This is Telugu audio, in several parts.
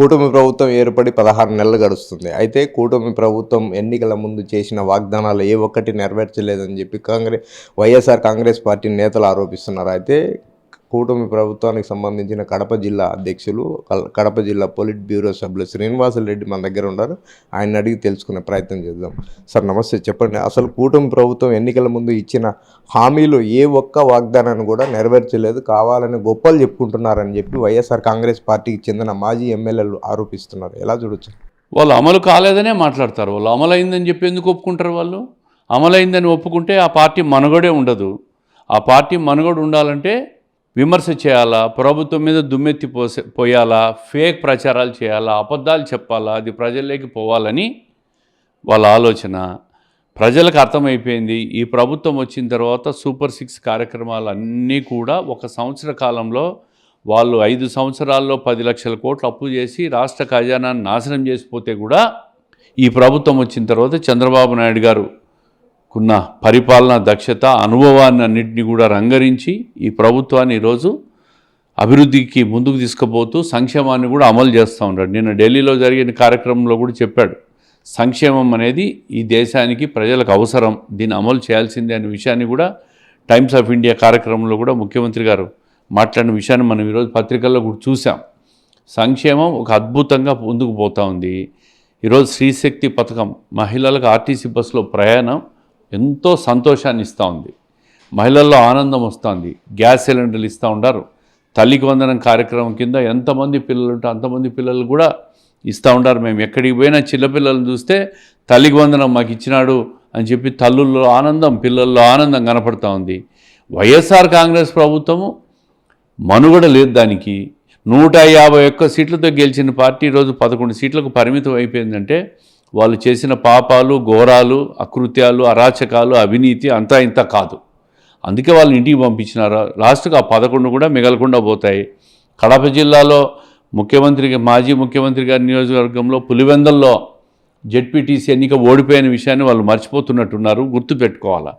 కూటమి ప్రభుత్వం ఏర్పడి పదహారు నెలలు గడుస్తుంది. అయితే కూటమి ప్రభుత్వం ఎన్నికల ముందు చేసిన వాగ్దానాలు ఏ ఒక్కటి నెరవేర్చలేదని చెప్పి కాంగ్రెస్ వైఎస్ఆర్ కాంగ్రెస్ పార్టీ నేతలు ఆరోపిస్తున్నారు. అయితే కూటమి ప్రభుత్వానికి సంబంధించిన కడప జిల్లా అధ్యక్షులు కడప జిల్లా పొలిట్ బ్యూరో సభ్యులు శ్రీనివాసరెడ్డి మన దగ్గర ఉన్నారు. ఆయన అడిగి తెలుసుకునే ప్రయత్నం చేద్దాం. సార్ నమస్తే. చెప్పండి. అసలు కూటమి ప్రభుత్వం ఎన్నికల ముందు ఇచ్చిన హామీలు ఏ ఒక్క వాగ్దానాన్ని కూడా నెరవేర్చలేదు. కావాలని గొప్పలు చెప్పుకుంటున్నారని చెప్పి వైఎస్ఆర్ కాంగ్రెస్ పార్టీకి చెందిన మాజీ ఎమ్మెల్యేలు ఆరోపిస్తున్నారు. ఎలా చూడొచ్చు? వాళ్ళు అమలు కాలేదనే మాట్లాడతారు. వాళ్ళు అమలు చెప్పి ఎందుకు ఒప్పుకుంటారు వాళ్ళు? అమలైందని ఒప్పుకుంటే ఆ పార్టీ మనుగడే ఉండదు. ఆ పార్టీ మనుగడ ఉండాలంటే విమర్శ చేయాలా? ప్రభుత్వం మీద దుమ్మెత్తి పోసే పోయాలా? ఫేక్ ప్రచారాలు చేయాలా? అబద్ధాలు చెప్పాలా? అది ప్రజల్లోకి పోవాలని వాళ్ళ ఆలోచన. ప్రజలకు అర్థమైపోయింది ఈ ప్రభుత్వం వచ్చిన తర్వాత సూపర్ సిక్స్ కార్యక్రమాలు అన్నీ కూడా ఒక సంవత్సర కాలంలో వాళ్ళు ఐదు సంవత్సరాల్లో పది లక్షల కోట్లు అప్పు చేసి రాష్ట్ర ఖజానాన్ని నాశనం చేసిపోతే కూడా ఈ ప్రభుత్వం వచ్చిన తర్వాత చంద్రబాబు నాయుడు గారు కున్న పరిపాలన దక్షత అనుభవాన్ని అన్నింటినీ కూడా రంగరించి ఈ ప్రభుత్వాన్ని ఈరోజు అభివృద్ధికి ముందుకు తీసుకుపోతూ సంక్షేమాన్ని కూడా అమలు చేస్తూ ఉన్నాడు. నిన్న ఢిల్లీలో జరిగిన కార్యక్రమంలో కూడా చెప్పాడు. సంక్షేమం అనేది ఈ దేశానికి ప్రజలకు అవసరం. దీన్ని అమలు చేయాల్సిందే అనే విషయాన్ని కూడా టైమ్స్ ఆఫ్ ఇండియా కార్యక్రమంలో కూడా ముఖ్యమంత్రి గారు మాట్లాడిన విషయాన్ని మనం ఈరోజు పత్రికల్లో కూడా చూసాం సంక్షేమం ఒక అద్భుతంగా ముందుకు పోతూ ఉంది. ఈరోజు శ్రీశక్తి పథకం మహిళలకు ఆర్టీసీ బస్సులో ప్రయాణం ఎంతో సంతోషాన్ని ఇస్తూ ఉంది. మహిళల్లో ఆనందం వస్తుంది. గ్యాస్ సిలిండర్లు ఇస్తూ ఉంటారు తల్లికి వందనం కార్యక్రమం కింద ఎంతమంది పిల్లలు ఉంటే అంతమంది పిల్లలు కూడా ఇస్తూ ఉంటారు మేము ఎక్కడికి పోయినా చిన్నపిల్లలను చూస్తే తల్లికి వందనం మాకు ఇచ్చినాడు అని చెప్పి తల్లుల్లో ఆనందం పిల్లల్లో ఆనందం కనపడుతూ ఉంది. వైఎస్ఆర్ కాంగ్రెస్ ప్రభుత్వము మనుగడ లేదు దానికి. నూట యాభై ఒక్క సీట్లతో గెలిచిన పార్టీ ఈరోజు పదకొండు సీట్లకు పరిమితం అయిపోయిందంటే వాళ్ళు చేసిన పాపాలు ఘోరాలు అకృత్యాలు అరాచకాలు అవినీతి అంతా ఇంత కాదు. అందుకే వాళ్ళని ఇంటికి పంపించినారు. లాస్ట్కి ఆ పదకొండు కూడా మిగలకుండా పోతాయి. కడప జిల్లాలో ముఖ్యమంత్రి మాజీ ముఖ్యమంత్రి గారి నియోజకవర్గంలో పులివెందల్లో జెడ్పీటీసీ ఎన్నిక ఓడిపోయిన విషయాన్ని వాళ్ళు మర్చిపోతున్నట్టున్నారు. గుర్తుపెట్టుకోవాలా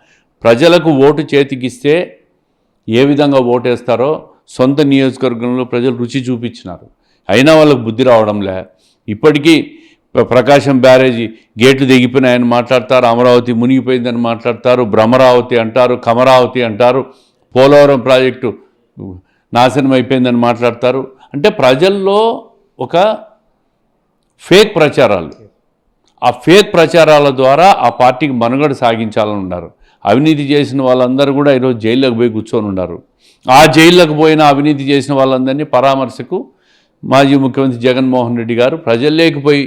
ప్రజలకు ఓటు చేతికిస్తే ఏ విధంగా ఓటేస్తారో సొంత నియోజకవర్గంలో ప్రజలు రుచి చూపించినారు. అయినా వాళ్ళకు బుద్ధి రావడంలే. ఇప్పటికీ ప్రకాశం బ్యారేజీ గేట్లు దిగిపోయినాయని మాట్లాడతారు అమరావతి మునిగిపోయిందని మాట్లాడతారు భ్రమరావతి అంటారు కమరావతి అంటారు పోలవరం ప్రాజెక్టు నాశనం అయిపోయిందని మాట్లాడతారు. అంటే ప్రజల్లో ఒక ఫేక్ ప్రచారాలు. ఆ ఫేక్ ప్రచారాల ద్వారా ఆ పార్టీకి మనుగడ సాగించాలని ఉన్నారు. అవినీతి చేసిన వాళ్ళందరూ కూడా ఈరోజు జైల్లోకి పోయి కూర్చొని ఉన్నారు. ఆ జైల్లోకి పోయిన అవినీతి చేసిన వాళ్ళందరినీ పరామర్శకు మాజీ ముఖ్యమంత్రి జగన్మోహన్ రెడ్డి గారు ప్రజల్లోకి పోయి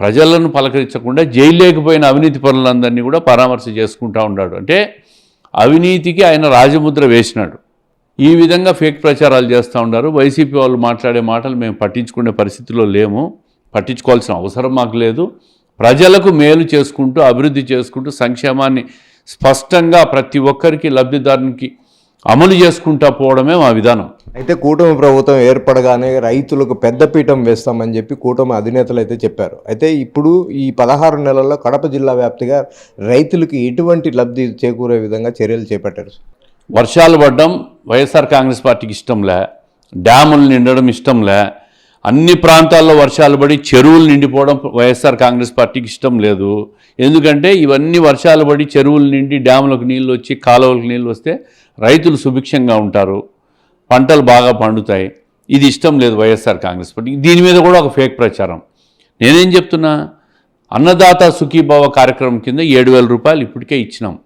ప్రజలను పలకరించకుండా జైల్లోకి పోయిన అవినీతి పనులందరినీ కూడా పరామర్శ చేసుకుంటూ ఉన్నాడు. అంటే అవినీతికి ఆయన రాజముద్ర వేసినాడు. ఈ విధంగా ఫేక్ ప్రచారాలు చేస్తూ ఉన్నారు. వైసీపీ వాళ్ళు మాట్లాడే మాటలు మేము పట్టించుకునే పరిస్థితిలో లేము. పట్టించుకోవాల్సిన అవసరం మాకు లేదు. ప్రజలకు మేలు చేసుకుంటూ అభివృద్ధి చేసుకుంటూ సంక్షేమాన్ని స్పష్టంగా ప్రతి ఒక్కరికి లబ్ధిదారునికి అమలు చేసుకుంటా పోవడమే మా విధానం. అయితే కూటమి ప్రభుత్వం ఏర్పడగానే రైతులకు పెద్దపీఠం వేస్తామని చెప్పి కూటమి అధినేతలు అయితే చెప్పారు. అయితే ఇప్పుడు ఈ పదహారు నెలల్లో కడప జిల్లా వ్యాప్తిగా రైతులకు ఎటువంటి లబ్ధి చేకూరే విధంగా చర్యలు చేపట్టారు? వర్షాలు పడడం వైఎస్ఆర్ కాంగ్రెస్ పార్టీకి ఇష్టంలే డ్యాములు నిండడం ఇష్టంలే అన్ని ప్రాంతాల్లో వర్షాలు పడి చెరువులు నిండిపోవడం వైఎస్ఆర్ కాంగ్రెస్ పార్టీకి ఇష్టం లేదు. ఎందుకంటే ఇవన్నీ వర్షాలు పడి చెరువులు నిండి డ్యాములకు నీళ్ళు వచ్చి కాలువలకు నీళ్ళు వస్తే రైతులు సుభిక్షంగా ఉంటారు. పంటలు బాగా పండుతాయి. ఇది ఇష్టం లేదు వైఎస్ఆర్ కాంగ్రెస్ పార్టీ దీని మీద కూడా ఒక ఫేక్ ప్రచారం. నేనేం చెప్తున్నా? అన్నదాత సుఖీభావ కార్యక్రమం కింద ఏడు వేల రూపాయలు ఇప్పటికే ఇచ్చినాం.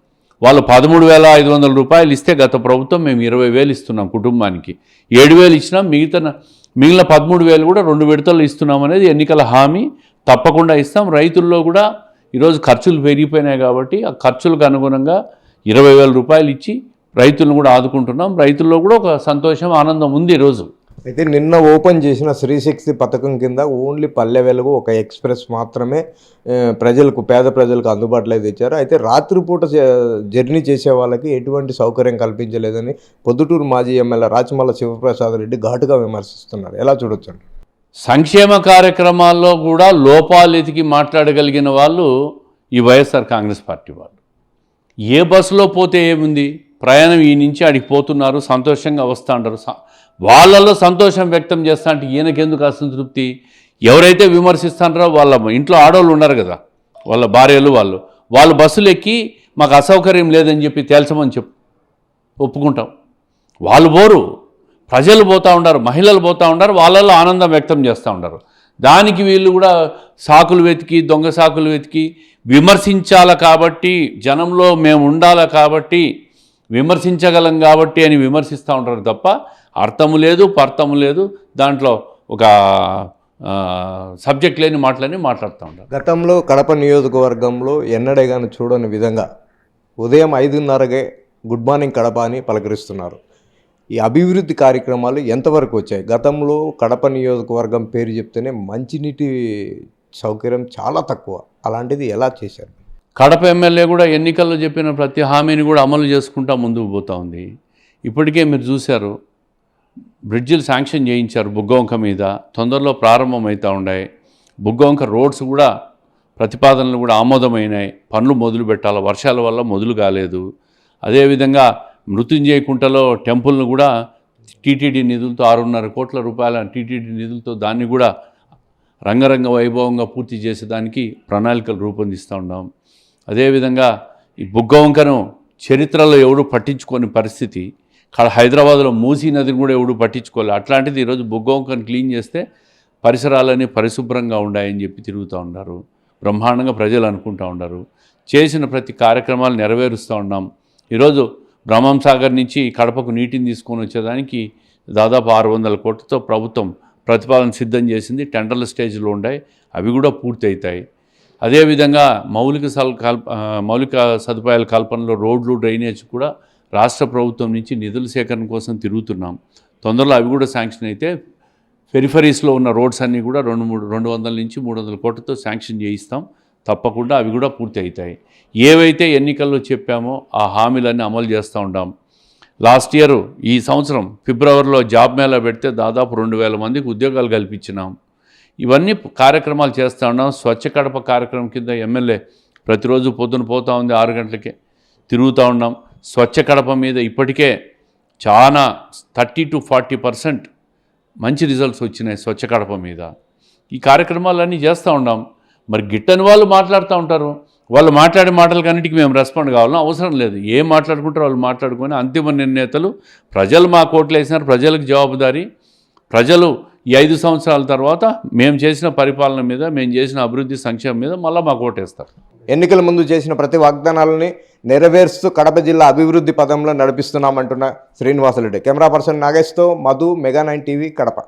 వాళ్ళు పదమూడు వేల ఐదు వందల రూపాయలు ఇస్తే గత ప్రభుత్వం మేము ఇరవై వేలు ఇస్తున్నాం కుటుంబానికి. ఏడు వేలు ఇచ్చినాం మిగతా మిగిలిన పదమూడు వేలు కూడా రెండు విడతలు ఇస్తున్నాం అనేది ఎన్నికల హామీ. తప్పకుండా ఇస్తాం. రైతుల్లో కూడా ఈరోజు ఖర్చులు పెరిగిపోయినాయి కాబట్టి ఆ ఖర్చులకు అనుగుణంగా ఇరవై వేల రూపాయలు ఇచ్చి రైతులను కూడా ఆదుకుంటున్నాం. రైతుల్లో కూడా ఒక సంతోషం ఆనందం ఉంది ఈరోజు. అయితే నిన్న ఓపెన్ చేసిన శ్రీశక్తి పథకం కింద ఓన్లీ పల్లె వెలుగు ఒక ఎక్స్ప్రెస్ మాత్రమే ప్రజలకు పేద ప్రజలకు అందుబాటులో తెచ్చారు. అయితే రాత్రిపూట జ- జర్నీ చేసే వాళ్ళకి ఎటువంటి సౌకర్యం కల్పించలేదని పొద్దుటూరు మాజీ ఎమ్మెల్యే రాచమల్ల శివప్రసాద్ రెడ్డి ఘాటుగా విమర్శిస్తున్నారు. ఎలా చూడొచ్చు? సంక్షేమ కార్యక్రమాల్లో కూడా లోపాలు ఎతికి మాట్లాడగలిగిన వాళ్ళు ఈ వైఎస్ఆర్ కాంగ్రెస్ పార్టీ వాళ్ళు. ఏ బస్సులో పోతే ఏముంది? ప్రయాణం ఈ నుంచి అడిగి పోతున్నారు సంతోషంగా వస్తాంటారు స- వాళ్ళలో సంతోషం వ్యక్తం చేస్తా అంటే ఈయనకెందుకు అసంతృప్తి ఎవరైతే విమర్శిస్తారో వాళ్ళ ఇంట్లో ఆడవాళ్ళు ఉన్నారు కదా వాళ్ళ భార్యలు వాళ్ళు వాళ్ళు బస్సులు ఎక్కి మాకు అసౌకర్యం లేదని చెప్పి తేల్చమని చెప్పు ఒప్పుకుంటాం. వాళ్ళు పోరు ప్రజలు పోతూ ఉంటారు మహిళలు పోతూ ఉంటారు వాళ్ళల్లో ఆనందం వ్యక్తం చేస్తూ ఉంటారు దానికి వీళ్ళు కూడా సాకులు వెతికి దొంగ సాకులు వెతికి విమర్శించాలి కాబట్టి జనంలో మేము ఉండాలి కాబట్టి విమర్శించగలం కాబట్టి అని విమర్శిస్తూ ఉంటారు తప్ప అర్థము లేదు పర్థము లేదు. దాంట్లో ఒక సబ్జెక్ట్ లేని మాటలని మాట్లాడుతూ ఉంటారు. గతంలో కడప నియోజకవర్గంలో ఎన్నడే కానీ చూడని విధంగా ఉదయం ఐదున్నరకే గుడ్ మార్నింగ్ కడప అని పలకరిస్తున్నారు. ఈ అభివృద్ధి కార్యక్రమాలు ఎంతవరకు వచ్చాయి? గతంలో కడప నియోజకవర్గం పేరు చెప్తేనే మంచినీటి సౌకర్యం చాలా తక్కువ. అలాంటిది ఎలా చేశారు? కడప ఎమ్మెల్యే కూడా ఎన్నికల్లో చెప్పిన ప్రతి హామీని కూడా అమలు చేసుకుంటా ముందుకు పోతూ ఉంది. ఇప్పటికే మీరు చూశారు బ్రిడ్జిలు శాంక్షన్ చేయించారు బుగ్గవంక మీద తొందరలో ప్రారంభమవుతూ ఉన్నాయి. బుగ్గవంక రోడ్స్ కూడా ప్రతిపాదనలు కూడా ఆమోదమైనాయి. పనులు మొదలు పెట్టాలి వర్షాల వల్ల మొదలు కాలేదు. అదేవిధంగా మృత్యుంజయ కుంటలో టెంపుల్ను కూడా టీటీడీ నిధులతో ఆరున్నర కోట్ల రూపాయల టీటీడీ నిధులతో దాన్ని కూడా రంగరంగ వైభవంగా పూర్తి చేసేదానికి ప్రణాళికలు రూపొందిస్తూ ఉన్నాం. అదేవిధంగా ఈ బుగ్గ వంకను చరిత్రలో ఎవడు పట్టించుకోని పరిస్థితి ఇక్కడ హైదరాబాద్లో మూసీ నదిని కూడా ఎవడు పట్టించుకోలేదు అట్లాంటిది ఈరోజు బుగ్గవంకను క్లీన్ చేస్తే పరిసరాలన్నీ పరిశుభ్రంగా ఉన్నాయని చెప్పి తిరుగుతూ ఉన్నారు. బ్రహ్మాండంగా ప్రజలు అనుకుంటూ ఉన్నారు. చేసిన ప్రతి కార్యక్రమాలు నెరవేరుస్తూ ఉన్నాం. ఈరోజు బ్రహ్మం సాగర్ నుంచి కడపకు నీటిని తీసుకొని వచ్చేదానికి దాదాపు ఆరు వందల కోట్లతో ప్రభుత్వం ప్రతిపాదన సిద్ధం చేసింది. టెండర్ల స్టేజ్లో ఉన్నాయి అవి కూడా పూర్తి అవుతాయి అదేవిధంగా మౌలిక సల్ కల్ప మౌలిక సదుపాయాల కల్పనలో రోడ్లు డ్రైనేజ్ కూడా రాష్ట్ర ప్రభుత్వం నుంచి నిధుల సేకరణ కోసం తిరుగుతున్నాం. తొందరలో అవి కూడా శాంక్షన్ అయితే పెరిఫరీస్లో ఉన్న రోడ్స్ అన్నీ కూడా రెండు మూడు రెండు వందల నుంచి మూడు వందల కోట్లతో శాంక్షన్ చేయిస్తాం. తప్పకుండా అవి కూడా పూర్తి అవుతాయి. ఏవైతే ఎన్నికల్లో చెప్పామో ఆ హామీలన్నీ అమలు చేస్తూ ఉంటాం లాస్ట్ ఇయర్ ఈ సంవత్సరం ఫిబ్రవరిలో జాబ్ మేళా పెడితే దాదాపు రెండు వేల మందికి ఉద్యోగాలు కల్పించినాం. ఇవన్నీ కార్యక్రమాలు చేస్తూ ఉన్నాం. స్వచ్ఛ కడప కార్యక్రమం కింద ఎమ్మెల్యే ప్రతిరోజు పొద్దున పోతూ ఉంది ఆరు గంటలకే. తిరుగుతూ ఉన్నాం. స్వచ్ఛ కడప మీద ఇప్పటికే చాలా థర్టీ టు ఫార్టీ పర్సెంట్ మంచి రిజల్ట్స్ వచ్చినాయి స్వచ్ఛ కడప మీద. ఈ కార్యక్రమాలన్నీ చేస్తూ ఉన్నాం. మరి గిట్టని వాళ్ళు మాట్లాడుతూ ఉంటారు. వాళ్ళు మాట్లాడే మాటలకన్నిటికీ మేము రెస్పాండ్ కావాలని అవసరం లేదు. ఏం మాట్లాడుకుంటారో వాళ్ళు మాట్లాడుకొని అంతిమ నిర్ణేతలు ప్రజలు మా కోట్లు వేసినారు ప్రజలకు జవాబుదారీ. ప్రజలు ఈ ఐదు సంవత్సరాల తర్వాత మేము చేసిన పరిపాలన మీద మేము చేసిన అభివృద్ధి సంక్షేమం మీద మళ్ళీ మాకు ఓటేస్తారు. ఎన్నికల ముందు చేసిన ప్రతి వాగ్దానాలని నెరవేరుస్తూ కడప జిల్లా అభివృద్ధి పదంలో నడిపిస్తున్నామంటున్న Srinivasa Reddy. Camera person నాగేష్తో Madhu mega nine TV Kadapa.